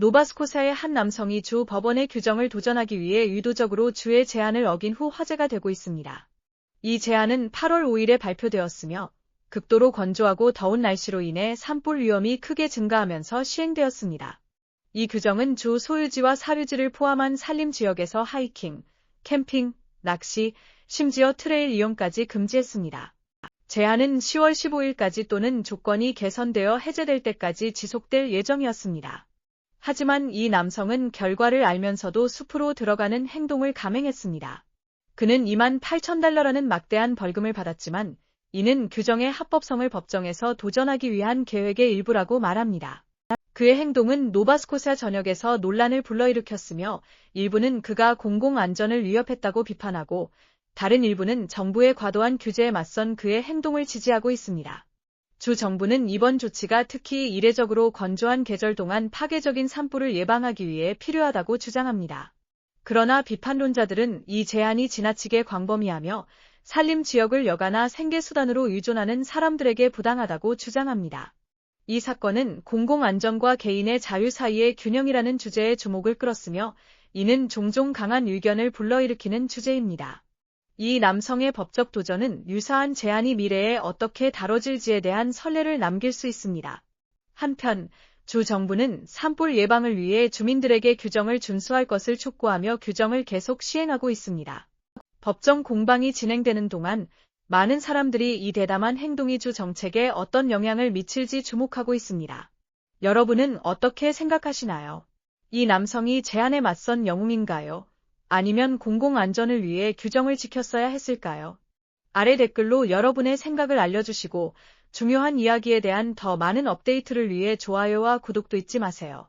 노바스코사의 한 남성이 주 법원의 규정을 도전하기 위해 의도적으로 주의 제한을 어긴 후 화제가 되고 있습니다. 이 제한은 8월 5일에 발표되었으며 극도로 건조하고 더운 날씨로 인해 산불 위험이 크게 증가하면서 시행되었습니다. 이 규정은 주 소유지와 사유지를 포함한 산림 지역에서 하이킹, 캠핑, 낚시, 심지어 트레일 이용까지 금지했습니다. 제한은 10월 15일까지 또는 조건이 개선되어 해제될 때까지 지속될 예정이었습니다. 하지만 이 남성은 결과를 알면서도 숲으로 들어가는 행동을 감행했습니다. 그는 2만 8천 달러라는 막대한 벌금을 받았지만 이는 규정의 합법성을 법정에서 도전하기 위한 계획의 일부라고 말합니다. 그의 행동은 노바스코사 전역에서 논란을 불러일으켰으며 일부는 그가 공공안전을 위협했다고 비판하고 다른 일부는 정부의 과도한 규제에 맞선 그의 행동을 지지하고 있습니다. 주 정부는 이번 조치가 특히 이례적으로 건조한 계절 동안 파괴적인 산불을 예방하기 위해 필요하다고 주장합니다. 그러나 비판론자들은 이 제한이 지나치게 광범위하며 산림 지역을 여가나 생계수단으로 의존하는 사람들에게 부당하다고 주장합니다. 이 사건은 공공안전과 개인의 자유 사이의 균형이라는 주제에 주목을 끌었으며 이는 종종 강한 의견을 불러일으키는 주제입니다. 이 남성의 법적 도전은 유사한 제안이 미래에 어떻게 다뤄질지에 대한 선례를 남길 수 있습니다. 한편 주 정부는 산불 예방을 위해 주민들에게 규정을 준수할 것을 촉구하며 규정을 계속 시행하고 있습니다. 법정 공방이 진행되는 동안 많은 사람들이 이 대담한 행동이 주 정책에 어떤 영향을 미칠지 주목하고 있습니다. 여러분은 어떻게 생각하시나요? 이 남성이 제안에 맞선 영웅인가요? 아니면 공공안전을 위해 규정을 지켰어야 했을까요? 아래 댓글로 여러분의 생각을 알려주시고 중요한 이야기에 대한 더 많은 업데이트를 위해 좋아요와 구독도 잊지 마세요.